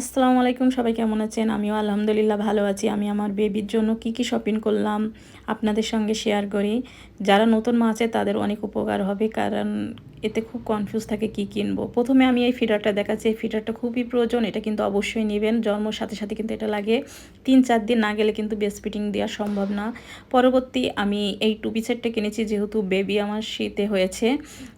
আসসালামু আলাইকুম, সবাই কেমন আছেন? আমিও আলহামদুলিল্লাহ ভালো আছি। আমি আমার বেবির জন্য কি কি শপিং করলাম আপনাদের সঙ্গে শেয়ার করি। যারা নতুন মা আছে তাদের অনেক উপকার হবে, কারণ এতে খুব কনফিউজ থাকে কি কিনবো। প্রথমে আমি এই ফিটারটা দেখাচ্ছি, এই ফিটারটা খুবই প্রয়োজন, এটা কিন্তু অবশ্যই নেবেন। জন্মর সাথে সাথে কিন্তু এটা লাগে। তিন চার দিন না গেলে কিন্তু বেস্ট ফিটিং দেওয়া সম্ভব না। পরবর্তী আমি এই টু পিসেরটা কিনেছি, যেহেতু বেবি আমার শীতে হয়েছে,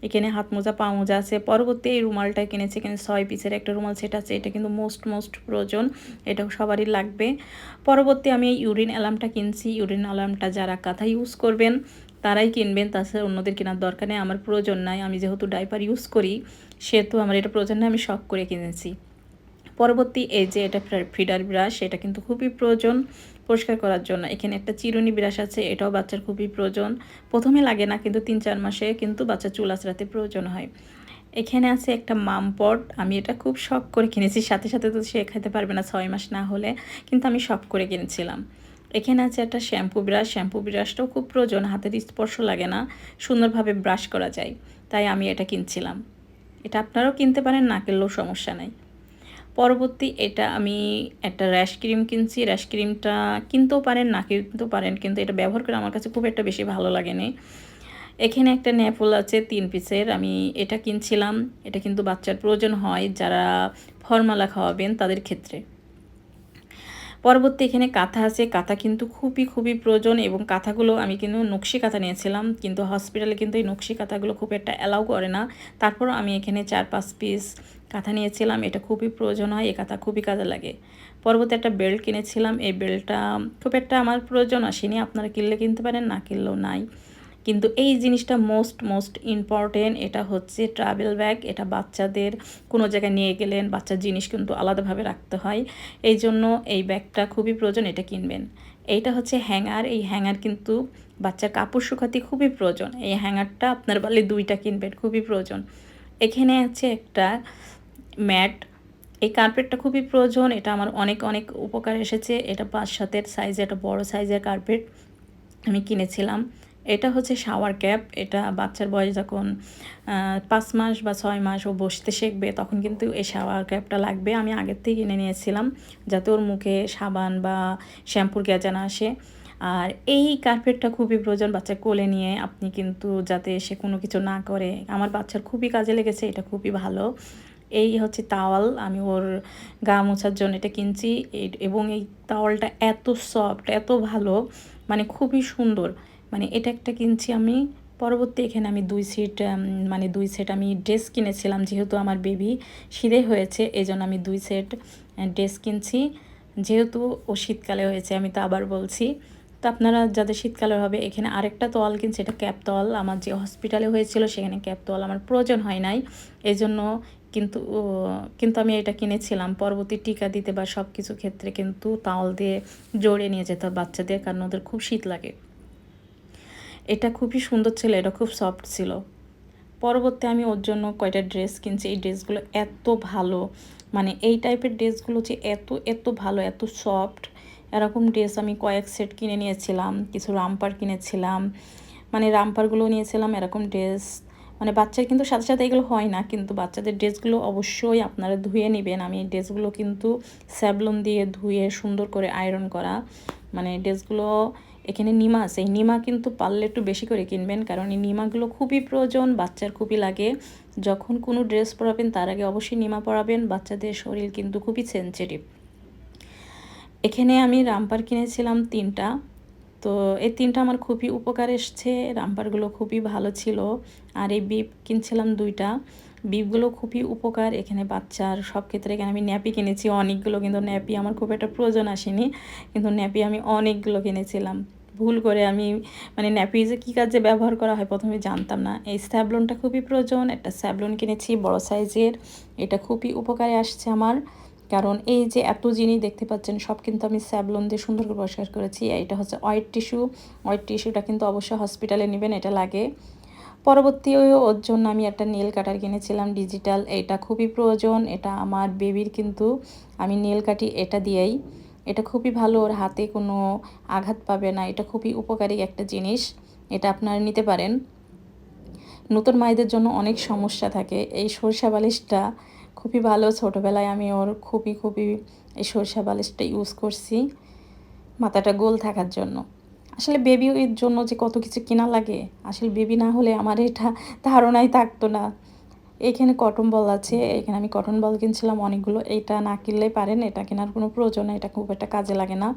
এখানে হাত মোজা, পা মোজা আছে। পরবর্তী এই রুমালটা কিনেছি, এখানে ছয় পিসের একটা রুমাল সেট আছে, এটা কিন্তু মোস্ট মোস্ট প্রয়োজন, এটা সবারই লাগবে। পরবর্তী আমি এই ইউরিন অ্যালার্মটা কিনছি ইউরিন অ্যালার্মটা যারা কাঁথা ইউজ করবেন তারাই কিনবেন তাছাড়া অন্যদের কেনার দরকার নেই। আমার প্রয়োজন নাই, আমি যেহেতু ডাইপার ইউজ করি, সেহেতু আমার এটা প্রয়োজন নেই, আমি শখ করে কিনেছি। পরবর্তী এই যে এটা ফিডার ব্রাশ, এটা কিন্তু খুবই প্রয়োজন পরিষ্কার করার জন্য। এখানে একটা চিরুনি ব্রাশ আছে, এটাও বাচ্চার খুবই প্রয়োজন। প্রথমে লাগে না, কিন্তু তিন চার মাসে কিন্তু বাচ্চা চুল আঁচড়াতে প্রয়োজন হয়। এখানে আছে একটা মামপট আমি এটা খুব শখ করে কিনেছি, সাথে সাথে তো সে খাইতে পারবে না ছয় মাস না হলে, কিন্তু আমি শখ করে কিনেছিলাম। এখানে আছে একটা শ্যাম্পু ব্রাশ। শ্যাম্পু ব্রাশটাও খুব প্রয়োজন, হাতের স্পর্শ লাগে না, সুন্দরভাবে ব্রাশ করা যায়। তাই আমি এটা কিনছিলাম। এটা আপনারাও কিনতে পারেন, না কিনলেও সমস্যা নাই। পরবর্তী এটা আমি একটা র্যাশ ক্রিম কিনছি। র্যাশ ক্রিমটা কিনতেও পারেন, না কিনতেও পারেন, কিন্তু এটা ব্যবহার করে আমার কাছে খুব একটা বেশি ভালো লাগেনি। এখানে একটা ন্যাপল আছে, তিন পিসের। আমি এটা কিনছিলাম। এটা কিন্তু বাচ্চার প্রয়োজন হয়, যারা ফর্মালা খাওয়াবেন তাদের ক্ষেত্রে। পরবর্তী এখানে কাঁথা আছে। কাঁথা কিন্তু খুবই খুবই প্রয়োজন এবং কাঁথাগুলো আমি কিন্তু নকশি কাঁথা নিয়েছিলাম। কিন্তু হসপিটালে কিন্তু এই নকশি কাঁথাগুলো খুব একটা অ্যালাউ করে না। তারপর আমি এখানে চার, পাঁচ পিস কাঁথা নিয়েছিলাম। এটা খুবই প্রয়োজন হয় এই কাঁথা খুবই কাজে লাগে। পরবর্তী একটা বেল্ট কিনেছিলাম। এই বেল্টটা খুব একটা আমার প্রয়োজন আসেনি। আপনারা কিনলে কিনতে পারেন, না কিনলেও নাই। কিন্তু এই জিনিসটা মোস্ট মোস্ট ইম্পর্টেন্ট এটা হচ্ছে ট্রাভেল ব্যাগ এটা বাচ্চাদের কোনো জায়গায় নিয়ে গেলেন, বাচ্চার জিনিস কিন্তু আলাদাভাবে রাখতে হয়। এই জন্য এই ব্যাগটা খুবই প্রয়োজন, এটা কিনবেন। এইটা হচ্ছে হ্যাঙ্গার এই হ্যাঙ্গার কিন্তু বাচ্চার কাপড় শুকাতে খুবই প্রয়োজন। এই হ্যাঙ্গারটা আপনার বলে দুইটা কিনবেন, খুবই প্রয়োজন। এখানে আছে একটা ম্যাট এই কার্পেটটা খুবই প্রয়োজন, এটা আমার অনেক অনেক উপকার এসেছে। এটা পাঁচ সাতের সাইজে একটা বড় সাইজের কার্পেট আমি কিনেছিলাম। এটা হচ্ছে শাওয়ার ক্যাপ এটা বাচ্চার বয়স যখন পাঁচ মাস বা ছয় মাস ও বসতে শিখবে, তখন কিন্তু এই শাওয়ার ক্যাপটা লাগবে। আমি আগের থেকে কিনে নিয়েছিলাম, যাতে ওর মুখে সাবান বা শ্যাম্পুর গ্যাজা না আসে। আর এই কার্পেটটা খুবই প্রয়োজন বাচ্চা কোলে নিয়ে, আপনি কিন্তু যাতে সে কোনো কিছু না করে। আমার বাচ্চার খুবই কাজে লেগেছে, এটা খুবই ভালো। এই হচ্ছে তাওয়াল আমি ওর গা মোছার জন্য এটা কিনছি। এবং এই তাওয়ালটা এত সফট এত ভালো মানে খুবই সুন্দর। মানে এটা একটা কিনছি আমি। পরবর্তী এখানে আমি দুই সেট মানে দুই সেট আমি ড্রেস কিনেছিলাম যেহেতু আমার বেবি শীতে হয়েছে এই জন্য আমি দুই সেট ড্রেস কিনছি। যেহেতু ও শীতকালে হয়েছে, আমি তো আবার বলছি। তো আপনারা যাদের শীতকালে হবে, এখানে আরেকটা তোয়াল কিনছে, এটা ক্যাপ তোয়াল আমার যে হসপিটালে হয়েছিল, সেখানে ক্যাপ তোয়াল আমার প্রয়োজন হয় নাই। এই জন্য কিন্তু কিন্তু আমি এটা কিনেছিলাম। পরবর্তী টিকা দিতে বা সব কিছু ক্ষেত্রে কিন্তু তাওয়াল দিয়ে জড়ে নিয়ে যেতে বাচ্চাদের, কারণ ওদের খুব শীত লাগে। এটা খুবই সুন্দর ছিল, এটা খুব সফট ছিল। পরবর্তী আমি ওর জন্য কয়টা ড্রেস কিনছি, এই ড্রেসগুলো এত ভালো মানে এই টাইপের ড্রেসগুলো যে এত এত ভালো, এত সফট এরকম ড্রেস আমি কয়েক সেট কিনে নিয়েছিলাম, কিছু রাম্পার কিনেছিলাম মানে রাম্পারগুলো নিয়েছিলাম, এরকম ড্রেস মানে বাচ্চার কিন্তু সাথে সাথে এগুলো হয় না, কিন্তু বাচ্চাদের ড্রেসগুলো অবশ্যই আপনারা ধুয়ে নেবেন। আমি ড্রেসগুলো কিন্তু স্যাবলন দিয়ে ধুয়ে সুন্দর করে আয়রন করা মানে ড্রেসগুলো এখানে নিমা আছে। এই নিমা কিন্তু পারলে একটু বেশি করে কিনবেন, কারণ এই নিমাগুলো খুবই প্রয়োজন, বাচ্চার খুবই লাগে। যখন কোনো ড্রেস পরাবেন তার আগে অবশ্যই নিমা পরাবেন, বাচ্চাদের শরীর কিন্তু খুবই সেন্সিটিভ এখানে আমি রামপার কিনেছিলাম তিনটা তো এই তিনটা আমার খুবই উপকার এসছে, রামপারগুলো খুবই ভালো ছিল। আর এই বিপ কিনছিলাম দুইটা, বিপগুলো খুবই উপকার। এখানে বাচ্চার সব ক্ষেত্রে এখানে আমি ন্যাপি কিনেছি, অনেকগুলো কিন্তু ন্যাপি, আমার খুব একটা প্রয়োজন আসেনি। কিন্তু ন্যাপি আমি অনেকগুলো কিনেছিলাম। ভুল করে আমি মানে ন্যাপি যে কী কাজে ব্যবহার করা হয় প্রথমে জানতাম না। এই স্যাবলনটা খুবই প্রয়োজন, একটা স্যাবলন কিনেছি বড় সাইজের, এটা খুবই উপকারে আসছে আমার। কারণ এই যে এত জিনিস দেখতে পাচ্ছেন, সব কিন্তু আমি স্যাবলন দিয়ে সুন্দর করে পরিষ্কার করেছি। এটা হচ্ছে অয়েট টিস্যু। অয়েট টিস্যুটা কিন্তু অবশ্যই হসপিটালে নেবেন, এটা লাগে। পরবর্তী ওর জন্য আমি একটা নেল কাটার কিনেছিলাম ডিজিটাল। এটা খুবই প্রয়োজন। এটা আমার বেবির কিন্তু আমি নেল কাটি এটা দিয়েই। এটা খুবই ভালো, ওর হাতে কোনো আঘাত পাবে না। এটা খুবই উপকারী একটা জিনিস। এটা আপনারা নিতে পারেন। নতুন মায়েদের জন্য অনেক সমস্যা থাকে। এই সরষা বালিশটা খুবই ভালো। ছোটোবেলায় আমি ওর খুবই খুবই এই সরষা বালিশটা ইউজ করছি মাথাটা গোল থাকার জন্য। আসলে বেবির জন্য যে কত কিছু কেনা লাগে, আসলে বেবি না হলে আমার এটা ধারণাই থাকতো না। এখানে কটন বল আছে, এখানে আমি কটন বল কিনছিলাম অনেকগুলো, এটা না কিনলেই পারেন, এটা কেনার কোনো প্রয়োজন এটা খুব একটা কাজে লাগে না।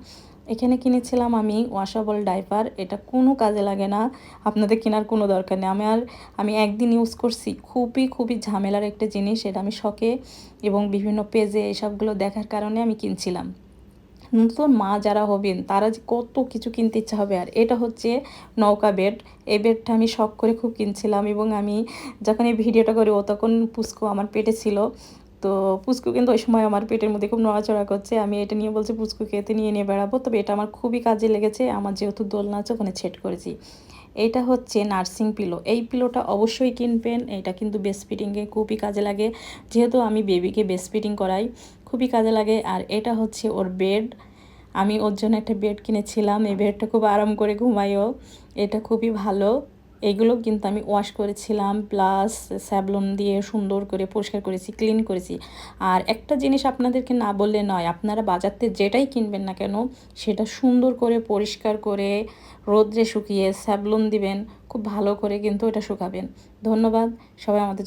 এখানে কিনেছিলাম আমি ওয়াশাবল ডাইপার এটা কোনো কাজে লাগে না, আপনাদের কেনার কোনো দরকার নেই। আমি আর আমি একদিন ইউজ করছি, খুবই খুবই ঝামেলার একটা জিনিস, এটা আমি শখে এবং বিভিন্ন পেজে এসবগুলো দেখার কারণে আমি কিনছিলাম। নতুন মা যারা হবেন, তারা যে কত কিছু কিনতে ইচ্ছা হবে। আর এটা হচ্ছে নৌকা বেড এই বেডটা আমি শখ করে খুব কিনছিলাম এবং আমি যখন এই ভিডিওটা করি, ও তখন পুস্কো আমার পেটে ছিল। তো পুচকু কিন্তু ওই সময় আমার পেটের মধ্যে খুব নড়াচড়া করছে। আমি এটা নিয়ে বলছি পুচকুকে এতে নিয়ে নিয়ে বেড়াবো। তবে এটা আমার খুবই কাজে লেগেছে। আমার যেহেতু দোলনা আছে, ওখানে ছেট করেছি। এটা হচ্ছে নার্সিং পিলো এই পিলোটা অবশ্যই কিনবেন। এটা কিন্তু বেস্ট ফিটিংয়ে খুবই কাজে লাগে। যেহেতু আমি বেবিকে বেস্ট ফিটিং করাই খুবই কাজে লাগে। আর এটা হচ্ছে ওর বেড আমি ওর জন্য একটা বেড কিনেছিলাম। এই বেডটা খুব আরাম করে ঘুমাইও এটা খুবই ভালো। এগুলো কিন্তু আমি ওয়াশ করেছিলাম। প্লাস স্যাবলন দিয়ে সুন্দর করে পরিষ্কার করেছি ক্লিন করেছি। আর একটা জিনিস আপনাদেরকে না বললে নয়, আপনারা বাজারতে যেটাই কিনবেন না কেন, সেটা সুন্দর করে পরিষ্কার করে রোদ্রে শুকিয়ে স্যাবলন দিবেন। খুব ভালো করে কিন্তু এটা শুকাবেন। ধন্যবাদ। সবাই আমাদের